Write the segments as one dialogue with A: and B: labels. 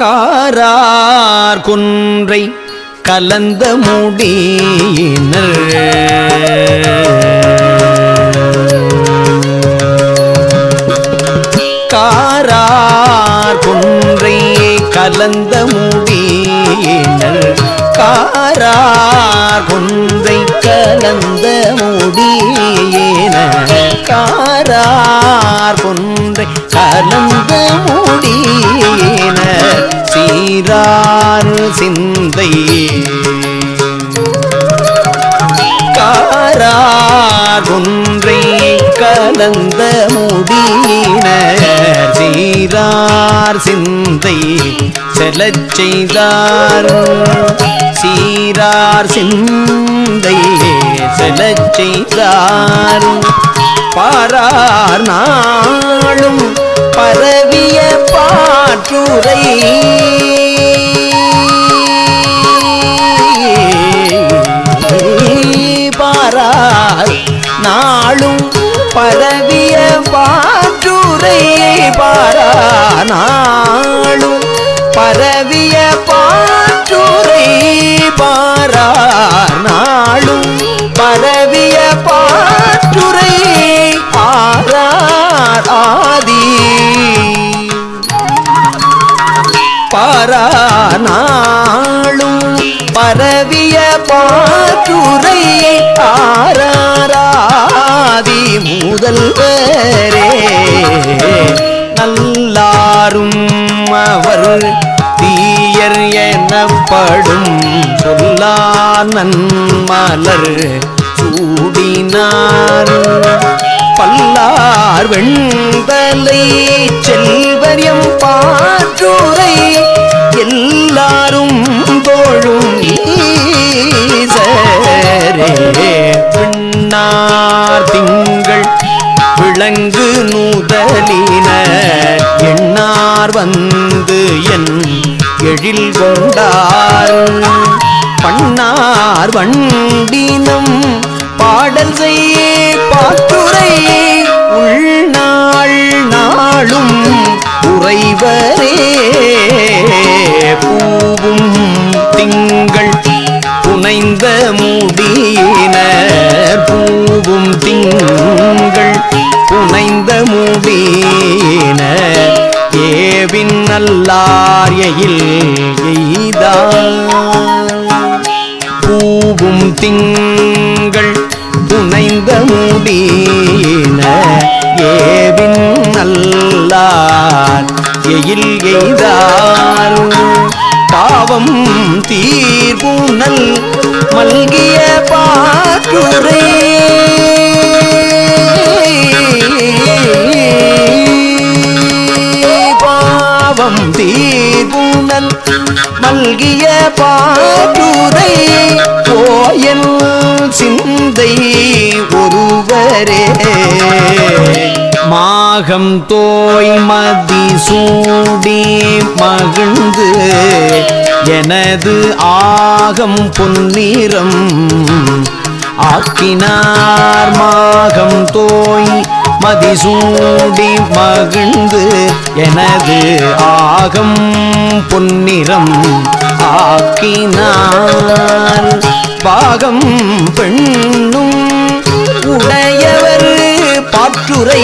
A: காரார் குன்றை கலந்த முடியினர். காரார் கொன்றை கலந்த முடியினர். காரார் கொன்றை கலந்த முடியின. காரார் கொன்றை கலந்த முடியின. சீரார் சிந்தை. காரார் ஒன்றை கலந்த முடியினர் சீரார் சிந்தை. செலச் செய்தார். சீரார் சிந்தை செலச் செய்தார் பாரார் நாளும் பரவிய பாற்றுரை பாரார் நாளும் பரவிய பாற்றுரை பாரா நாளும் பரவிய பா பாற்றுரை பாரார் நாளும் பரவிய பாற்றுரை ஆரார் ஆதி. பாரானாளும் பரவிய பாற்றுரை ஆராராதி முதல்வரே படும் சொல்லா நன்மலர் சூடினார். பல்லார் வெண்தலை செல்வரியம் எழில் கொண்டார். பண்ணார் வண்டினம் பாடல் செய்ய பாத்துரை உள்நாள் நாளும் உறைவரே. பூவும் திங்கள் புனைந்த முடியினர் பூவும் திங்கள் புனைந்த முடியினர் ஏ நல்லார் நல்லாரியையில் எய்தார். பூவும் திங்கள் புனைந்த முடியின ஏவின் நல்லார் எயில் எய்தார். பாவம் தீர்ப்புணல் மல்கிய பாற்றுரை பாட்டுரை கோயல் சிந்தை ஒருவரே. மாகம் தோய் மதி சூடி மகிழ்ந்து எனது ஆகம் பொன்னிறம் ஆக்கினார். மாகம் தோய் மதிசூடி மகிழ்ந்து எனது ஆகம் பொன்னிறம் ஆக்கினார். பாகம் பெண்ணும் உடையவர் பாற்றுரை.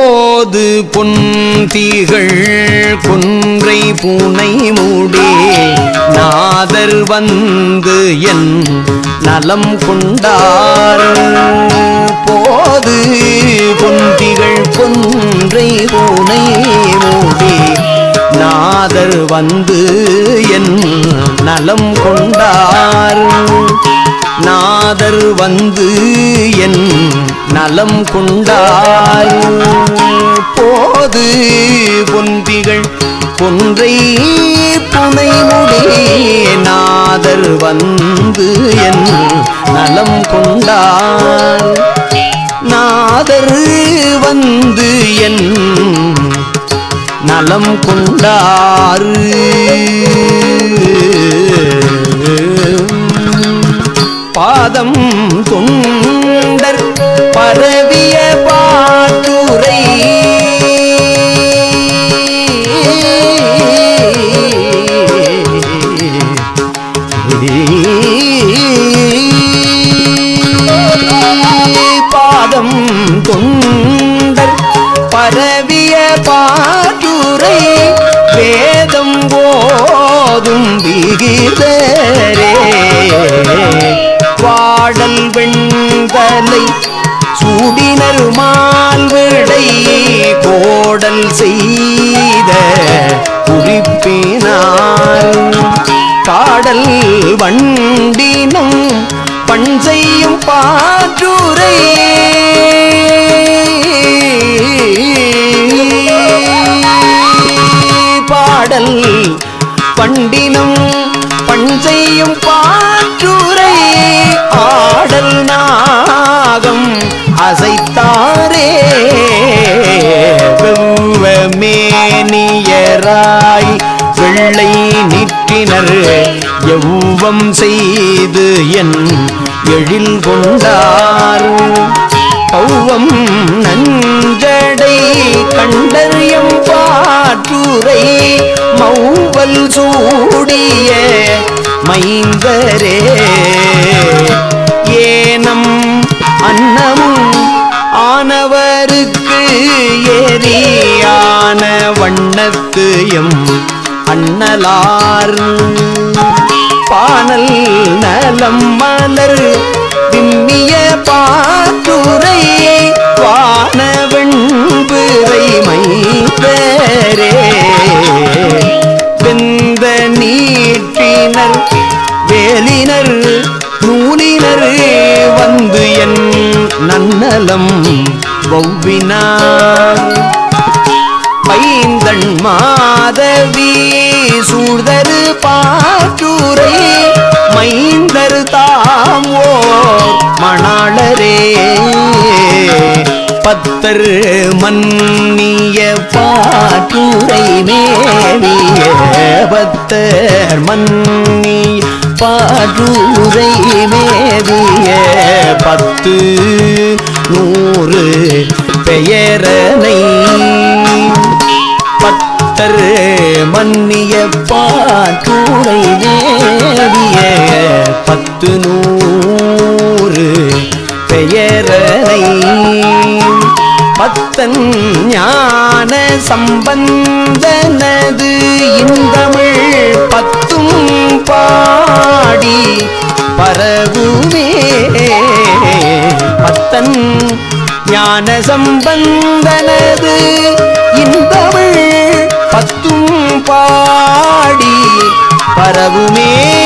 A: போது பொன்திகள் குன்றை பூனை மூடே. நாதர் வந்து என் நலம் கொண்டார். போது பொன்திகள் கொன்றை பூனை மூடே. நாதர் வந்து என் நலம் கொண்டார். நாதர் வந்து என் நலம் கொண்டாய் போது பொந்திகள் பொன்றை புனைமுடி நாதர் வந்து என் நலம் கொண்டார். நாதர் வந்து என் நலம் கொண்டாரு. பாதம் தொண்டர் பாதம் தொண்டர் பரவிய பாட்டுரை வேதம் போதும் விகிதரே பாடல் வெண்தலை சூடினர் மால்விடை கோடல் செய்த குறிப்பினார். காடல் வண்டினும் பண் செய்யும் பாற்றுரை பாடல் பண்டினும் பண் செய்யும் பாற்றுரை ஆடல் நாகம் அசைத்தாரே. வெவ்வமேனியராய் வெள்ளை நிற்றினர் எவ்வம் செய்து என் எழில் கொண்டார். பௌவம் நஞ்சடை கண்டறியம் பாற்றுரை மௌவல் சூடிய மைந்தரே. ஏனம் அன்னமும் ஆனவருக்கு எரியான வண்ணத்து எம் அண்ணலார். பானல் நலம் மலர் விம்மிய பாத்துரை வானவெண்பிறை மைந்தரே. வெந்த நீட்டினர் வேலினர் நூலினர் வந்து என் நன்னலம் வௌவினார். பைந்தன் மாதவி பத்தர் மன்னிய பாட்டுரை மேவிய பத்தர் மன்னிய பாட்டுரை மேவிய பத்து நூறு பெயரனை. பத்தர் மன்னிய பாட்டுரை மேவிய பத்து நூறு பெயரனை. பத்தன் ஞான சம்பந்தனது இந்தமிழ் பத்தும் பாடி பரவுமே. பத்தன் ஞான சம்பந்தனது இந்தமிழ் பத்தும் பாடி பரவுமே.